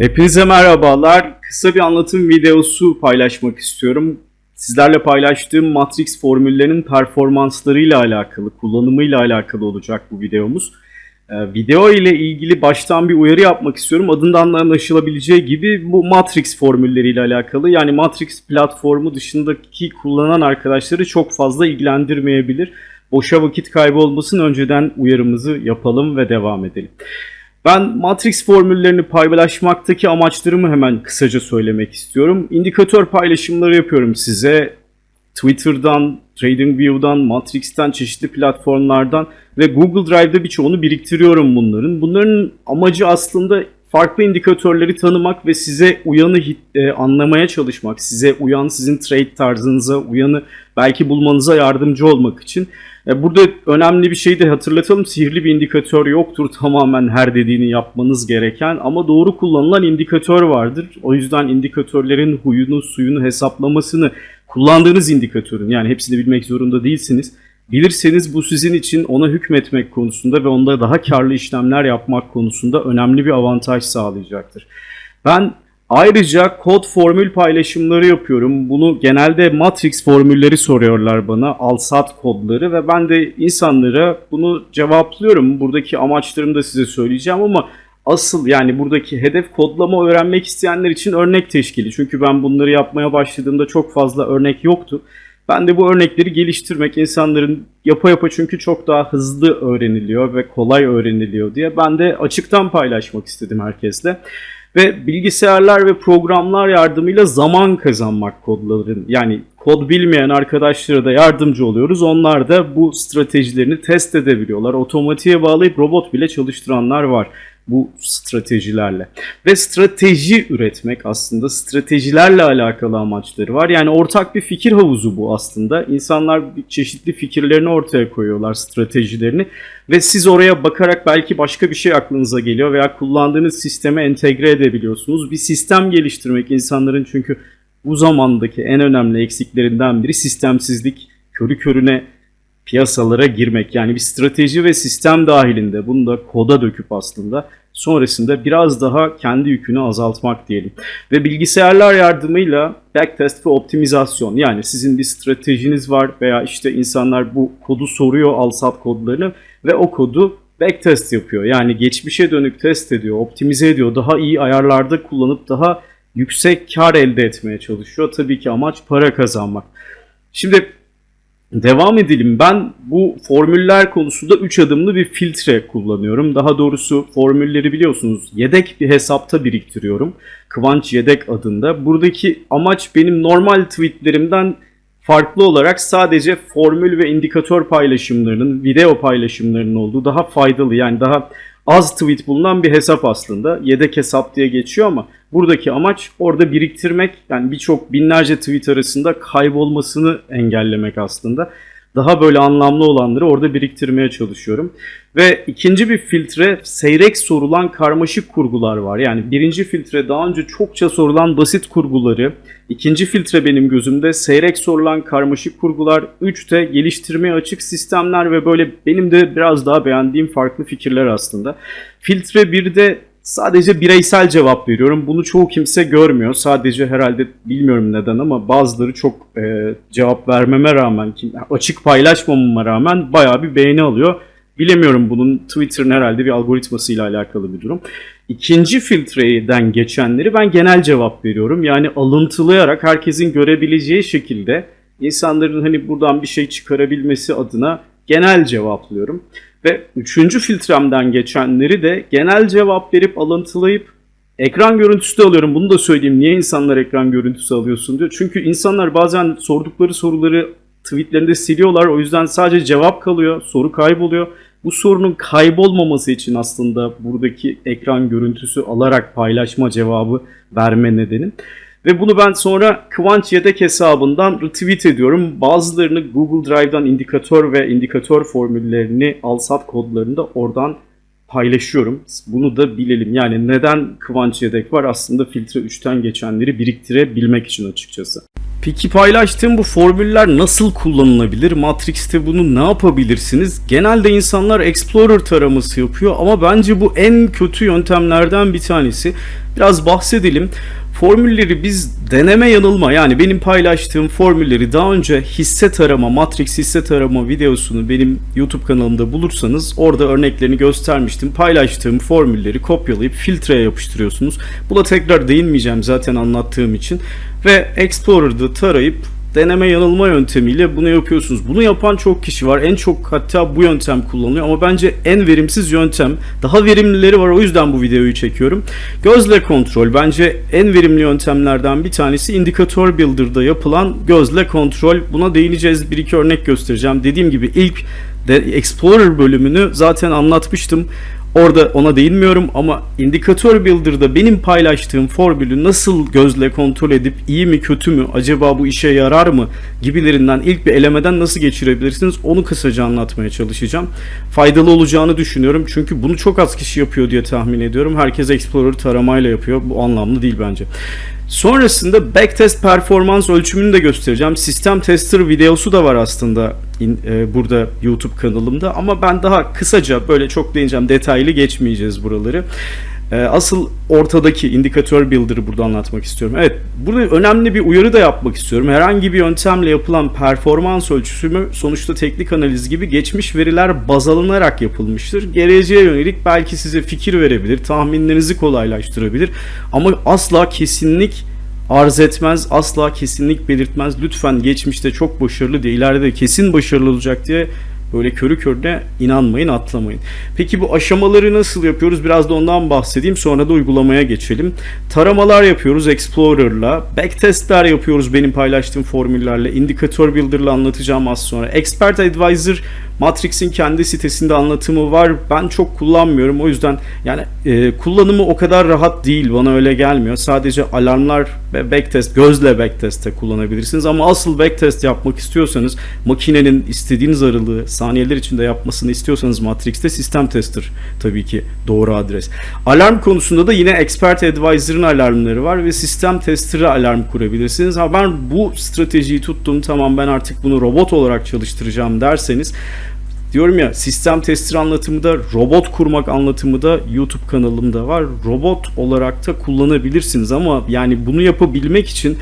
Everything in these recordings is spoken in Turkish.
Hepinize merhabalar. Kısa bir anlatım videosu paylaşmak istiyorum. Sizlerle paylaştığım Matrix formüllerinin performanslarıyla alakalı, kullanımıyla alakalı olacak bu videomuz. Ee, video ile ilgili baştan bir uyarı yapmak istiyorum. Adından da anlaşılabileceği gibi bu Matrix formülleriyle alakalı. Yani Matrix platformu dışındaki kullanan arkadaşları çok fazla ilgilendirmeyebilir. Boşa vakit kaybı olmasın önceden uyarımızı yapalım ve devam edelim. Ben Matrix formüllerini paylaşmaktaki amaçlarımı hemen kısaca söylemek istiyorum. İndikatör paylaşımları yapıyorum size. Twitter'dan, TradingView'dan, Matrix'ten, çeşitli platformlardan ve Google Drive'da birçoğunu biriktiriyorum bunların. Bunların amacı aslında farklı indikatörleri tanımak ve size uyanı e, anlamaya çalışmak, size uyan, sizin trade tarzınıza uyanı belki bulmanıza yardımcı olmak için. E, Burada önemli bir şey de hatırlatalım. Sihirli bir indikatör yoktur. Tamamen her dediğini yapmanız gereken ama doğru kullanılan indikatör vardır. O yüzden indikatörlerin huyunu, suyunu hesaplamasını kullandığınız indikatörün yani hepsini bilmek zorunda değilsiniz. Bilirseniz bu sizin için ona hükmetmek konusunda ve onda daha karlı işlemler yapmak konusunda önemli bir avantaj sağlayacaktır. Ben ayrıca kod formül paylaşımları yapıyorum. Bunu genelde Matrix formülleri soruyorlar bana, alsat kodları ve ben de insanlara bunu cevaplıyorum. Buradaki amaçlarımı da size söyleyeceğim ama asıl yani buradaki hedef kodlama öğrenmek isteyenler için örnek teşkili. Çünkü ben bunları yapmaya başladığımda çok fazla örnek yoktu. Ben de bu örnekleri geliştirmek insanların yapa yapa çünkü çok daha hızlı öğreniliyor ve kolay öğreniliyor diye ben de açıktan paylaşmak istedim herkesle. Ve bilgisayarlar ve programlar yardımıyla zaman kazanmak kodların yani kod bilmeyen arkadaşlara da yardımcı oluyoruz. Onlar da bu stratejilerini test edebiliyorlar. Otomatiğe bağlayıp robot bile çalıştıranlar var bu stratejilerle. Ve strateji üretmek aslında stratejilerle alakalı amaçları var. Yani ortak bir fikir havuzu bu aslında. İnsanlar çeşitli fikirlerini ortaya koyuyorlar, stratejilerini ve siz oraya bakarak belki başka bir şey aklınıza geliyor veya kullandığınız sisteme entegre edebiliyorsunuz. Bir sistem geliştirmek insanların çünkü bu zamandaki en önemli eksiklerinden biri sistemsizlik, körü körüne piyasalara girmek. Yani bir strateji ve sistem dahilinde bunu da koda döküp aslında sonrasında biraz daha kendi yükünü azaltmak diyelim. Ve bilgisayarlar yardımıyla backtest ve optimizasyon yani sizin bir stratejiniz var veya işte insanlar bu kodu soruyor alsat kodlarını ve o kodu backtest yapıyor. Yani geçmişe dönük test ediyor, optimize ediyor, daha iyi ayarlarda kullanıp daha yüksek kar elde etmeye çalışıyor. Tabii ki amaç para kazanmak. Şimdi Devam edelim. Ben bu formüller konusunda 3 adımlı bir filtre kullanıyorum. Daha doğrusu formülleri biliyorsunuz yedek bir hesapta biriktiriyorum. Kıvanç Yedek adında. Buradaki amaç benim normal tweetlerimden farklı olarak sadece formül ve indikatör paylaşımlarının, video paylaşımlarının olduğu daha faydalı yani daha az tweet bulunan bir hesap aslında. Yedek hesap diye geçiyor ama buradaki amaç orada biriktirmek yani birçok binlerce tweet arasında kaybolmasını engellemek aslında. Daha böyle anlamlı olanları orada biriktirmeye çalışıyorum. Ve ikinci bir filtre seyrek sorulan karmaşık kurgular var. Yani birinci filtre daha önce çokça sorulan basit kurguları. İkinci filtre benim gözümde seyrek sorulan karmaşık kurgular. Üçte geliştirmeye açık sistemler ve böyle benim de biraz daha beğendiğim farklı fikirler aslında. Filtre 1'de sadece bireysel cevap veriyorum. Bunu çoğu kimse görmüyor. Sadece herhalde bilmiyorum neden ama bazıları çok e, cevap vermeme rağmen, açık paylaşmamama rağmen bayağı bir beğeni alıyor. Bilemiyorum bunun Twitter'ın herhalde bir algoritmasıyla alakalı bir durum. İkinci filtreden geçenleri ben genel cevap veriyorum. Yani alıntılayarak herkesin görebileceği şekilde insanların hani buradan bir şey çıkarabilmesi adına genel cevaplıyorum. Ve üçüncü filtremden geçenleri de genel cevap verip alıntılayıp ekran görüntüsü de alıyorum. Bunu da söyleyeyim. Niye insanlar ekran görüntüsü alıyorsun diyor. Çünkü insanlar bazen sordukları soruları tweetlerinde siliyorlar. O yüzden sadece cevap kalıyor. Soru kayboluyor. Bu sorunun kaybolmaması için aslında buradaki ekran görüntüsü alarak paylaşma cevabı verme nedenim. Ve bunu ben sonra Kıvanç Yedek hesabından retweet ediyorum. Bazılarını Google Drive'dan indikatör ve indikatör formüllerini, alsat kodlarını da oradan paylaşıyorum. Bunu da bilelim. Yani neden Kıvanç Yedek var? Aslında filtre 3'ten geçenleri biriktirebilmek için açıkçası. Peki paylaştığım bu formüller nasıl kullanılabilir? Matrix'te bunu ne yapabilirsiniz? Genelde insanlar Explorer taraması yapıyor ama bence bu en kötü yöntemlerden bir tanesi. biraz bahsedelim. Formülleri biz deneme yanılma yani benim paylaştığım formülleri daha önce hisse tarama, Matrix hisse tarama videosunu benim YouTube kanalımda bulursanız orada örneklerini göstermiştim. Paylaştığım formülleri kopyalayıp filtreye yapıştırıyorsunuz. Buna tekrar değinmeyeceğim zaten anlattığım için. Ve Explorer'da tarayıp deneme yanılma yöntemiyle bunu yapıyorsunuz. Bunu yapan çok kişi var. En çok hatta bu yöntem kullanılıyor ama bence en verimsiz yöntem. Daha verimlileri var o yüzden bu videoyu çekiyorum. Gözle kontrol bence en verimli yöntemlerden bir tanesi indikatör builder'da yapılan gözle kontrol. Buna değineceğiz. Bir iki örnek göstereceğim. Dediğim gibi ilk de Explorer bölümünü zaten anlatmıştım. Orada ona değinmiyorum ama indikatör builder'da benim paylaştığım formülü nasıl gözle kontrol edip iyi mi kötü mü acaba bu işe yarar mı gibilerinden ilk bir elemeden nasıl geçirebilirsiniz onu kısaca anlatmaya çalışacağım. Faydalı olacağını düşünüyorum çünkü bunu çok az kişi yapıyor diye tahmin ediyorum. Herkes Explorer taramayla yapıyor. Bu anlamlı değil bence. Sonrasında backtest performans ölçümünü de göstereceğim. Sistem tester videosu da var aslında burada YouTube kanalımda ama ben daha kısaca böyle çok değineceğim detaylı geçmeyeceğiz buraları. E, asıl ortadaki indikatör builder'ı burada anlatmak istiyorum. Evet burada önemli bir uyarı da yapmak istiyorum. Herhangi bir yöntemle yapılan performans ölçümü sonuçta teknik analiz gibi geçmiş veriler baz alınarak yapılmıştır. Geleceğe yönelik belki size fikir verebilir, tahminlerinizi kolaylaştırabilir ama asla kesinlik arz etmez, asla kesinlik belirtmez. Lütfen geçmişte çok başarılı diye, ileride de kesin başarılı olacak diye böyle körü körüne inanmayın, atlamayın. Peki bu aşamaları nasıl yapıyoruz? Biraz da ondan bahsedeyim. Sonra da uygulamaya geçelim. Taramalar yapıyoruz Explorer'la. Backtestler yapıyoruz benim paylaştığım formüllerle. Indikatör Builder'la anlatacağım az sonra. Expert Advisor Matrix'in kendi sitesinde anlatımı var. Ben çok kullanmıyorum. O yüzden yani e, kullanımı o kadar rahat değil. Bana öyle gelmiyor. Sadece alarmlar ve backtest, gözle backtest'te kullanabilirsiniz. Ama asıl backtest yapmak istiyorsanız makinenin istediğiniz aralığı saniyeler içinde yapmasını istiyorsanız Matrix'te sistem tester tabii ki doğru adres. Alarm konusunda da yine Expert Advisor'ın alarmları var ve sistem tester'a alarm kurabilirsiniz. Ha ben bu stratejiyi tuttum tamam ben artık bunu robot olarak çalıştıracağım derseniz Diyorum ya sistem tester anlatımı da robot kurmak anlatımı da YouTube kanalımda var. Robot olarak da kullanabilirsiniz ama yani bunu yapabilmek için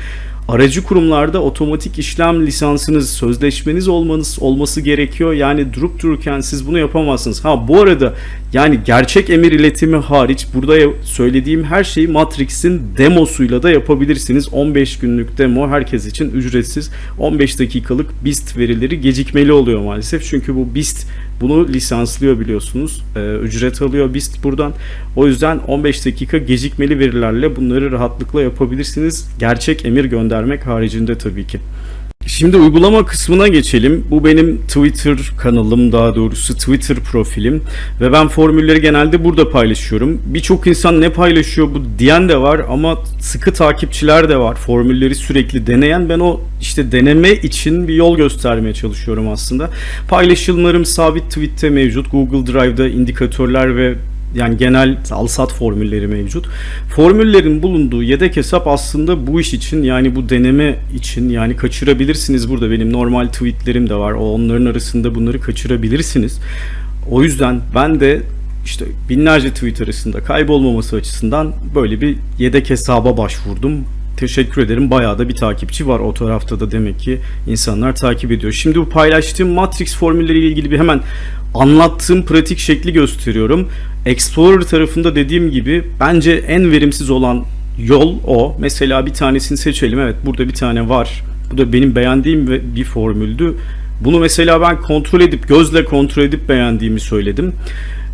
aracı kurumlarda otomatik işlem lisansınız, sözleşmeniz olmanız olması gerekiyor. Yani durup dururken siz bunu yapamazsınız. Ha bu arada yani gerçek emir iletimi hariç burada söylediğim her şeyi Matrix'in demosuyla da yapabilirsiniz. 15 günlük demo herkes için ücretsiz. 15 dakikalık BIST verileri gecikmeli oluyor maalesef. Çünkü bu BIST bunu lisanslıyor biliyorsunuz. Ee, ücret alıyor BIST buradan. O yüzden 15 dakika gecikmeli verilerle bunları rahatlıkla yapabilirsiniz. Gerçek emir göndermek haricinde tabii ki. Şimdi uygulama kısmına geçelim. Bu benim Twitter kanalım daha doğrusu Twitter profilim ve ben formülleri genelde burada paylaşıyorum. Birçok insan ne paylaşıyor bu diyen de var ama sıkı takipçiler de var. Formülleri sürekli deneyen ben o işte deneme için bir yol göstermeye çalışıyorum aslında. Paylaşımlarım sabit tweette mevcut. Google Drive'da indikatörler ve yani genel alsat formülleri mevcut. Formüllerin bulunduğu yedek hesap aslında bu iş için yani bu deneme için yani kaçırabilirsiniz burada benim normal tweetlerim de var. O onların arasında bunları kaçırabilirsiniz. O yüzden ben de işte binlerce tweet arasında kaybolmaması açısından böyle bir yedek hesaba başvurdum. Teşekkür ederim. Bayağı da bir takipçi var o tarafta da demek ki insanlar takip ediyor. Şimdi bu paylaştığım Matrix formülleriyle ilgili bir hemen anlattığım pratik şekli gösteriyorum. Explorer tarafında dediğim gibi bence en verimsiz olan yol o. Mesela bir tanesini seçelim. Evet burada bir tane var. Bu da benim beğendiğim bir formüldü. Bunu mesela ben kontrol edip gözle kontrol edip beğendiğimi söyledim.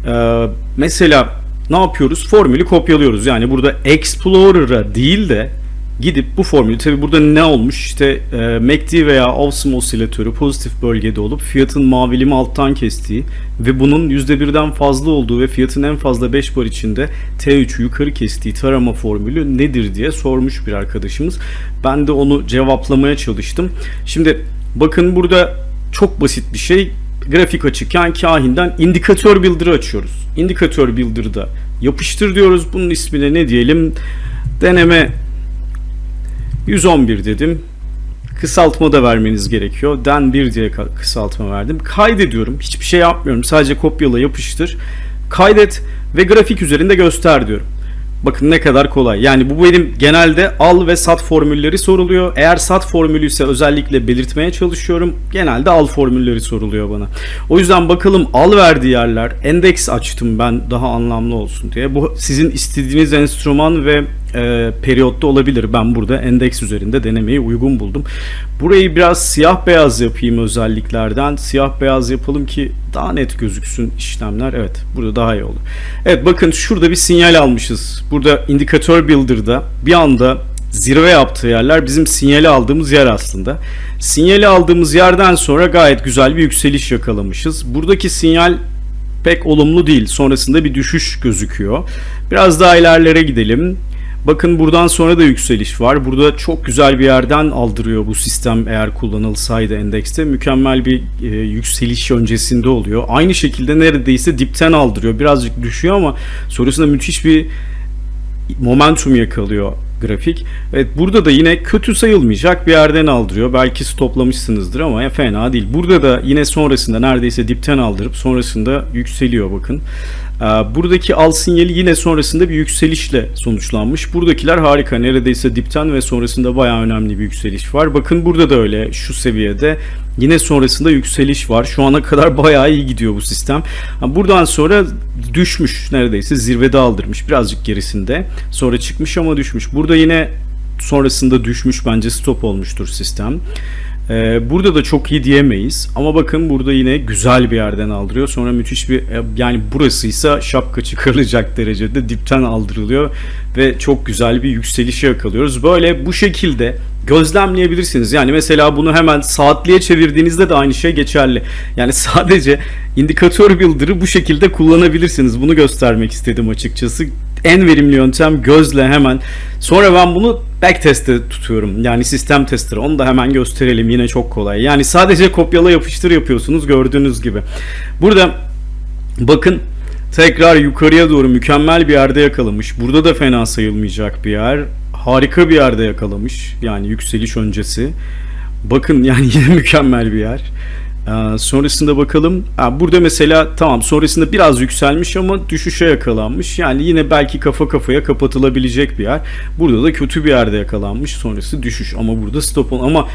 Ee, mesela ne yapıyoruz? Formülü kopyalıyoruz. Yani burada Explorer'a değil de gidip bu formülü tabi burada ne olmuş işte e, MACD veya Awesome osilatörü pozitif bölgede olup fiyatın mavilimi alttan kestiği ve bunun %1'den fazla olduğu ve fiyatın en fazla 5 bar içinde T3'ü yukarı kestiği tarama formülü nedir diye sormuş bir arkadaşımız. Ben de onu cevaplamaya çalıştım. Şimdi bakın burada çok basit bir şey grafik açıkken kahinden indikatör builder'ı açıyoruz. İndikatör builder'da yapıştır diyoruz. Bunun ismine ne diyelim? Deneme 111 dedim. Kısaltma da vermeniz gerekiyor. Den 1 diye kısaltma verdim. Kaydediyorum. Hiçbir şey yapmıyorum. Sadece kopyala yapıştır. Kaydet ve grafik üzerinde göster diyorum. Bakın ne kadar kolay. Yani bu benim genelde al ve sat formülleri soruluyor. Eğer sat formülü ise özellikle belirtmeye çalışıyorum. Genelde al formülleri soruluyor bana. O yüzden bakalım al verdiği yerler. Endeks açtım ben daha anlamlı olsun diye. Bu sizin istediğiniz enstrüman ve e, periyotta olabilir. Ben burada endeks üzerinde denemeyi uygun buldum. Burayı biraz siyah beyaz yapayım özelliklerden. Siyah beyaz yapalım ki daha net gözüksün işlemler. Evet burada daha iyi olur. Evet bakın şurada bir sinyal almışız. Burada indikatör builder'da bir anda zirve yaptığı yerler bizim sinyali aldığımız yer aslında. Sinyali aldığımız yerden sonra gayet güzel bir yükseliş yakalamışız. Buradaki sinyal pek olumlu değil. Sonrasında bir düşüş gözüküyor. Biraz daha ilerlere gidelim. Bakın buradan sonra da yükseliş var. Burada çok güzel bir yerden aldırıyor bu sistem eğer kullanılsaydı endekste. Mükemmel bir e, yükseliş öncesinde oluyor. Aynı şekilde neredeyse dipten aldırıyor. Birazcık düşüyor ama sonrasında müthiş bir momentum yakalıyor grafik. Evet burada da yine kötü sayılmayacak bir yerden aldırıyor. Belki stoplamışsınızdır ama ya fena değil. Burada da yine sonrasında neredeyse dipten aldırıp sonrasında yükseliyor bakın. Ee, Buradaki al sinyali yine sonrasında bir yükselişle sonuçlanmış. Buradakiler harika. Neredeyse dipten ve sonrasında bayağı önemli bir yükseliş var. Bakın burada da öyle şu seviyede. Yine sonrasında yükseliş var. Şu ana kadar bayağı iyi gidiyor bu sistem. Buradan sonra düşmüş neredeyse zirvede aldırmış. Birazcık gerisinde. Sonra çıkmış ama düşmüş. Burada yine sonrasında düşmüş bence stop olmuştur sistem. Ee, burada da çok iyi diyemeyiz ama bakın burada yine güzel bir yerden aldırıyor. Sonra müthiş bir e, yani burasıysa şapka çıkarılacak derecede dipten aldırılıyor ve çok güzel bir yükselişe yakalıyoruz. Böyle bu şekilde gözlemleyebilirsiniz. Yani mesela bunu hemen saatliğe çevirdiğinizde de aynı şey geçerli. Yani sadece indikatör builder'ı bu şekilde kullanabilirsiniz. Bunu göstermek istedim açıkçası. En verimli yöntem gözle hemen. Sonra ben bunu backtest'te tutuyorum. Yani sistem tester. Onu da hemen gösterelim. Yine çok kolay. Yani sadece kopyala yapıştır yapıyorsunuz gördüğünüz gibi. Burada bakın tekrar yukarıya doğru mükemmel bir yerde yakalamış. Burada da fena sayılmayacak bir yer. Harika bir yerde yakalamış. Yani yükseliş öncesi. Bakın yani yine mükemmel bir yer. Ee, sonrasında bakalım. Ha, burada mesela tamam sonrasında biraz yükselmiş ama düşüşe yakalanmış. Yani yine belki kafa kafaya kapatılabilecek bir yer. Burada da kötü bir yerde yakalanmış. Sonrası düşüş ama burada stop on. Ama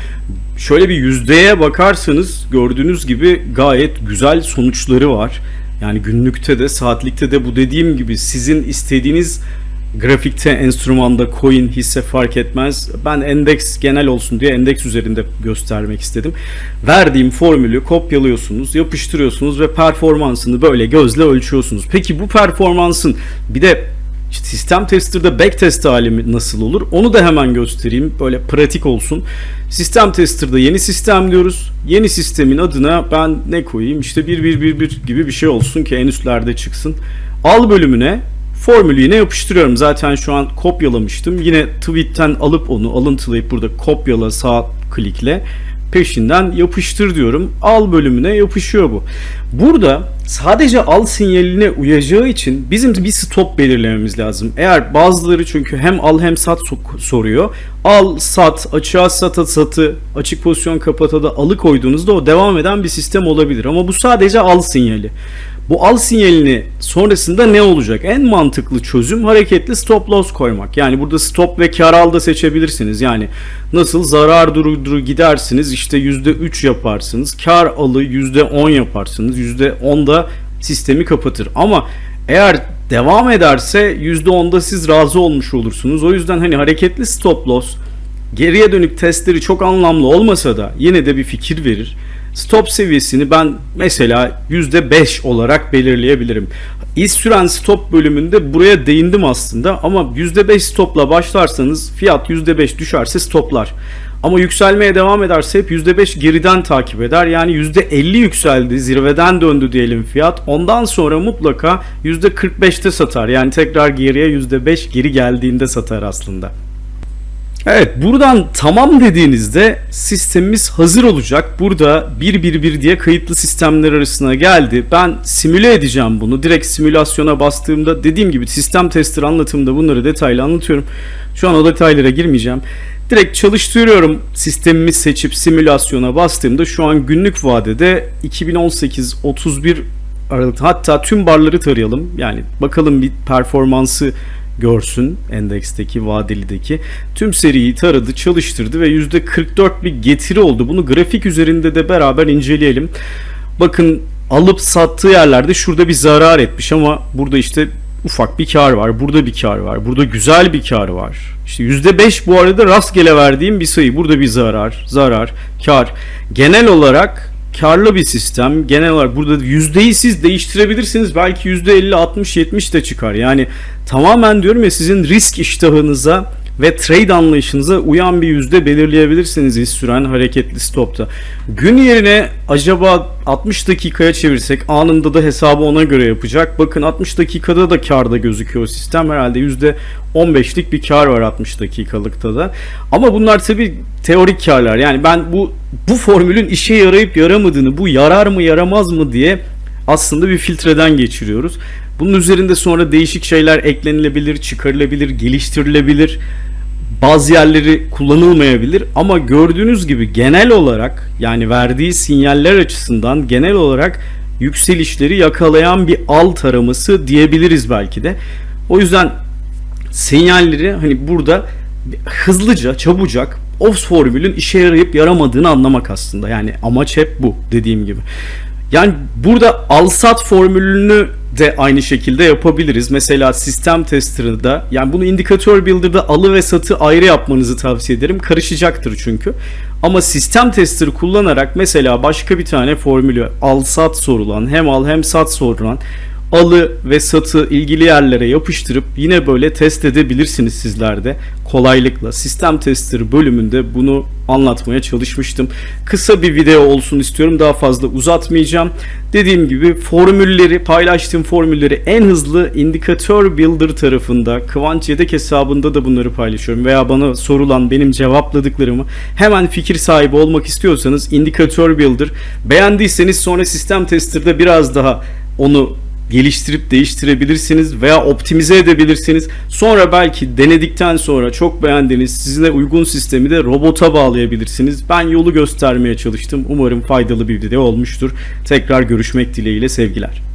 şöyle bir yüzdeye bakarsanız gördüğünüz gibi gayet güzel sonuçları var. Yani günlükte de saatlikte de bu dediğim gibi sizin istediğiniz grafikte, enstrümanda, coin, hisse fark etmez. Ben endeks genel olsun diye endeks üzerinde göstermek istedim. Verdiğim formülü kopyalıyorsunuz, yapıştırıyorsunuz ve performansını böyle gözle ölçüyorsunuz. Peki bu performansın bir de sistem tester'da backtest hali nasıl olur? Onu da hemen göstereyim. Böyle pratik olsun. Sistem tester'da yeni sistem diyoruz. Yeni sistemin adına ben ne koyayım? İşte 1111 gibi bir şey olsun ki en üstlerde çıksın. Al bölümüne formülü yine yapıştırıyorum. Zaten şu an kopyalamıştım. Yine tweet'ten alıp onu alıntılayıp burada kopyala sağ klikle peşinden yapıştır diyorum. Al bölümüne yapışıyor bu. Burada sadece al sinyaline uyacağı için bizim bir stop belirlememiz lazım. Eğer bazıları çünkü hem al hem sat soruyor. Al, sat, açığa sata satı, açık pozisyon kapata da alı koyduğunuzda o devam eden bir sistem olabilir. Ama bu sadece al sinyali. Bu al sinyalini sonrasında ne olacak? En mantıklı çözüm hareketli stop loss koymak. Yani burada stop ve kar al da seçebilirsiniz. Yani nasıl zarar duru duru gidersiniz işte %3 yaparsınız. Kar alı %10 yaparsınız. %10'da sistemi kapatır. Ama eğer devam ederse %10'da siz razı olmuş olursunuz. O yüzden hani hareketli stop loss geriye dönük testleri çok anlamlı olmasa da yine de bir fikir verir. Stop seviyesini ben mesela %5 olarak belirleyebilirim. İz süren stop bölümünde buraya değindim aslında ama %5 stopla başlarsanız fiyat %5 düşerse stoplar. Ama yükselmeye devam ederse hep %5 geriden takip eder. Yani %50 yükseldi, zirveden döndü diyelim fiyat. Ondan sonra mutlaka %45'te satar. Yani tekrar geriye %5 geri geldiğinde satar aslında. Evet buradan tamam dediğinizde sistemimiz hazır olacak. Burada 111 diye kayıtlı sistemler arasına geldi. Ben simüle edeceğim bunu. Direkt simülasyona bastığımda dediğim gibi sistem tester anlatımında bunları detaylı anlatıyorum. Şu an o detaylara girmeyeceğim. Direkt çalıştırıyorum sistemimi seçip simülasyona bastığımda şu an günlük vadede 2018 31 Aralık hatta tüm barları tarayalım. Yani bakalım bir performansı görsün endeksteki vadelideki tüm seriyi taradı çalıştırdı ve %44 bir getiri oldu. Bunu grafik üzerinde de beraber inceleyelim. Bakın alıp sattığı yerlerde şurada bir zarar etmiş ama burada işte ufak bir kar var. Burada bir kar var. Burada güzel bir kar var. İşte %5 bu arada rastgele verdiğim bir sayı. Burada bir zarar, zarar, kar. Genel olarak karlı bir sistem. Genel olarak burada yüzdeyi siz değiştirebilirsiniz. Belki %50, 60, 70 de çıkar. Yani tamamen diyorum ya sizin risk iştahınıza ve trade anlayışınıza uyan bir yüzde belirleyebilirsiniz iz süren hareketli stopta. Gün yerine acaba 60 dakikaya çevirsek anında da hesabı ona göre yapacak. Bakın 60 dakikada da karda gözüküyor sistem. Herhalde yüzde 15'lik bir kar var 60 dakikalıkta da. Ama bunlar tabii teorik karlar. Yani ben bu bu formülün işe yarayıp yaramadığını, bu yarar mı yaramaz mı diye aslında bir filtreden geçiriyoruz. Bunun üzerinde sonra değişik şeyler eklenilebilir, çıkarılabilir, geliştirilebilir. Bazı yerleri kullanılmayabilir ama gördüğünüz gibi genel olarak yani verdiği sinyaller açısından genel olarak yükselişleri yakalayan bir alt araması diyebiliriz belki de. O yüzden sinyalleri hani burada hızlıca, çabucak OFS formülün işe yarayıp yaramadığını anlamak aslında. Yani amaç hep bu dediğim gibi. Yani burada al-sat formülünü de aynı şekilde yapabiliriz. Mesela sistem tester'da yani bunu indikatör builder'da alı ve satı ayrı yapmanızı tavsiye ederim. Karışacaktır çünkü. Ama sistem tester kullanarak mesela başka bir tane formülü al-sat sorulan hem al hem sat sorulan alı ve satı ilgili yerlere yapıştırıp yine böyle test edebilirsiniz sizler de kolaylıkla. Sistem tester bölümünde bunu anlatmaya çalışmıştım. Kısa bir video olsun istiyorum. Daha fazla uzatmayacağım. Dediğim gibi formülleri, paylaştığım formülleri en hızlı indikatör builder tarafında, Kıvanç yedek hesabında da bunları paylaşıyorum. Veya bana sorulan benim cevapladıklarımı hemen fikir sahibi olmak istiyorsanız indikatör builder. Beğendiyseniz sonra sistem tester'da biraz daha onu geliştirip değiştirebilirsiniz veya optimize edebilirsiniz. Sonra belki denedikten sonra çok beğendiğiniz size uygun sistemi de robota bağlayabilirsiniz. Ben yolu göstermeye çalıştım. Umarım faydalı bir video olmuştur. Tekrar görüşmek dileğiyle sevgiler.